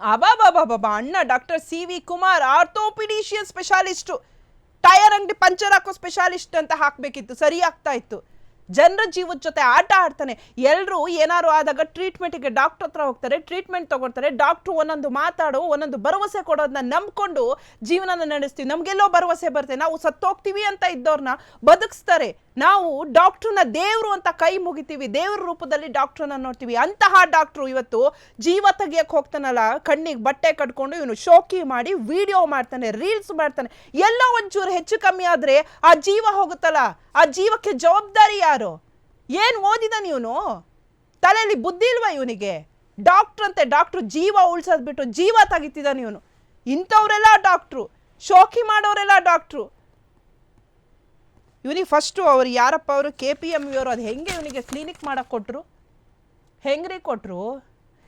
ಅಬಾಬಾಬಾಬಾ ಅಣ್ಣ doctor C V Kumar, orthopaedician specialist. Tyre ಅಂಗಡಿ puncture ಹಾಕೋ ಸ್ಪೆಷಾಲಿಸ್ಟ್ ಅಂತ ಹಾಕಬೇಕಿತ್ತು, ಸರಿ ಆಗ್ತಾ ಇತ್ತು. ಜನರ ಜೀವದ ಜೊತೆ ಆಟ ಆಡ್ತಾನೆ. ಎಲ್ಲರೂ ಏನಾದ್ರು ಆದಾಗ ಟ್ರೀಟ್ಮೆಂಟಿಗೆ ಡಾಕ್ಟರ್ ಹತ್ರ ಹೋಗ್ತಾರೆ ಟ್ರೀಟ್ಮೆಂಟ್ ತಗೊಳ್ತಾರೆ. ಡಾಕ್ಟ್ರು ಒಂದೊಂದು ಮಾತಾಡು, ಒಂದೊಂದು ಭರವಸೆ ಕೊಡೋದನ್ನ ನಂಬ್ಕೊಂಡು ಜೀವನನ ನಡೆಸ್ತೀವಿ. ನಮಗೆಲ್ಲೋ ಭರವಸೆ ಬರುತ್ತೆ ನಾವು ಸತ್ತೋಗ್ತೀವಿ ಅಂತ ಇದ್ದವ್ರನ್ನ ಬದುಕಿಸ್ತಾರೆ. ನಾವು ಡಾಕ್ಟ್ರನ್ನ ದೇವರು ಅಂತ ಕೈ ಮುಗಿತೀವಿ. ದೇವ್ರ ರೂಪದಲ್ಲಿ ಡಾಕ್ಟ್ರನ್ನ ನೋಡ್ತೀವಿ. ಅಂತಹ ಡಾಕ್ಟ್ರು ಇವತ್ತು ಜೀವ ತೆಗಿಯಕ್ಕೆ ಹೋಗ್ತಾನಲ್ಲ, ಕಣ್ಣಿಗೆ ಬಟ್ಟೆ ಕಟ್ಕೊಂಡು ಇವನು ಶೋಕಿ ಮಾಡಿ ವಿಡಿಯೋ ಮಾಡ್ತಾನೆ ರೀಲ್ಸ್ ಮಾಡ್ತಾನೆ. ಎಲ್ಲ ಒಂಚೂರು ಹೆಚ್ಚು ಕಮ್ಮಿ ಆದರೆ ಆ ಜೀವ ಹೋಗುತ್ತಲ್ಲ? ಆ ಜೀವಕ್ಕೆ ಜವಾಬ್ದಾರಿ ಯಾರು ಏನ್ ಓದಿದಾನೆ ಇವನು ತಲೆಯಲ್ಲಿ ಬುದ್ಧಿ ಇಲ್ವಾ ಇವನಿಗೆ? ಡಾಕ್ಟ್ರ್ ಅಂತೆ ಡಾಕ್ಟ್ರು ಜೀವ ಉಳ್ಸೋದು ಬಿಟ್ಟು ಜೀವ ತೆಗಿತಿದ್ದಾನೆ ಇವನು ಇಂಥವರೆಲ್ಲ ಡಾಕ್ಟ್ರು ಶೋಕಿ ಮಾಡೋರೆಲ್ಲ ಡಾಕ್ಟ್ರು ಇವನಿಗೆ ಫಸ್ಟು ಅವ್ರು ಯಾರಪ್ಪ ಅವರು? ಕೆ ಪಿ ಎಂ ಇವರು ಅದು ಹೆಂಗೆ ಇವನಿಗೆ ಕ್ಲಿನಿಕ್ ಮಾಡಕ್ಕೆ ಕೊಟ್ಟರು ಹೆಂಗ್ರಿ ಕೊಟ್ಟರು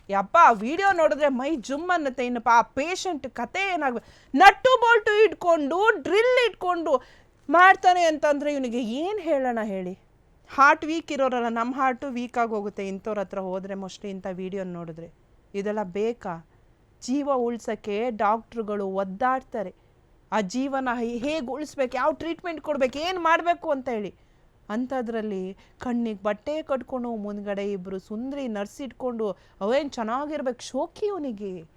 ಯಪ್ಪ ವಿಡಿಯೋ ನೋಡಿದ್ರೆ ಮೈ ಜುಮ್ ಅನ್ನತ್ತೆ. ಇನ್ನಪ್ಪ ಆ ಪೇಷಂಟ್ ಕತೆ ಏನಾಗಬೇಕು ನಟ್ಟು ಬೋಲ್ಟು ಇಟ್ಕೊಂಡು ಡ್ರಿಲ್ ಇಟ್ಕೊಂಡು ಮಾಡ್ತಾನೆ ಅಂತಂದರೆ ಇವನಿಗೆ ಏನು ಹೇಳೋಣ ಹೇಳಿ? ಹಾರ್ಟ್ ವೀಕ್ ಇರೋರಲ್ಲ ನಮ್ಮ ಹಾರ್ಟು ವೀಕ್ ಆಗಿ ಹೋಗುತ್ತೆ. ಇಂಥವ್ರ ಹತ್ರ ಹೋದರೆ ಮೋಸ್ಟ್ಲಿ ಇಂಥ ವೀಡಿಯೋ ನೋಡಿದ್ರೆ. ಇದೆಲ್ಲ ಬೇಕಾ? ಜೀವ ಉಳ್ಸೋಕ್ಕೆ ಡಾಕ್ಟ್ರುಗಳು ಒದ್ದಾಡ್ತಾರೆ. ಆ ಜೀವನ ಹೇಗೆ ಉಳಿಸ್ಬೇಕು? ಯಾವ ಟ್ರೀಟ್ಮೆಂಟ್ ಕೊಡಬೇಕು? ಏನು ಮಾಡಬೇಕು ಅಂತ ಹೇಳಿ. ಅಂಥದ್ರಲ್ಲಿ ಕಣ್ಣಿಗೆ ಬಟ್ಟೆ ಕಟ್ಕೊಂಡು ಮುಂದ್ಗಡೆ ಇಬ್ಬರು ಸುಂದರಿ ನರ್ಸ್ ಇಟ್ಕೊಂಡು ಅವೇನು ಚೆನ್ನಾಗಿರ್ಬೇಕು? ಶೋಕಿ ಅವನಿಗೆ.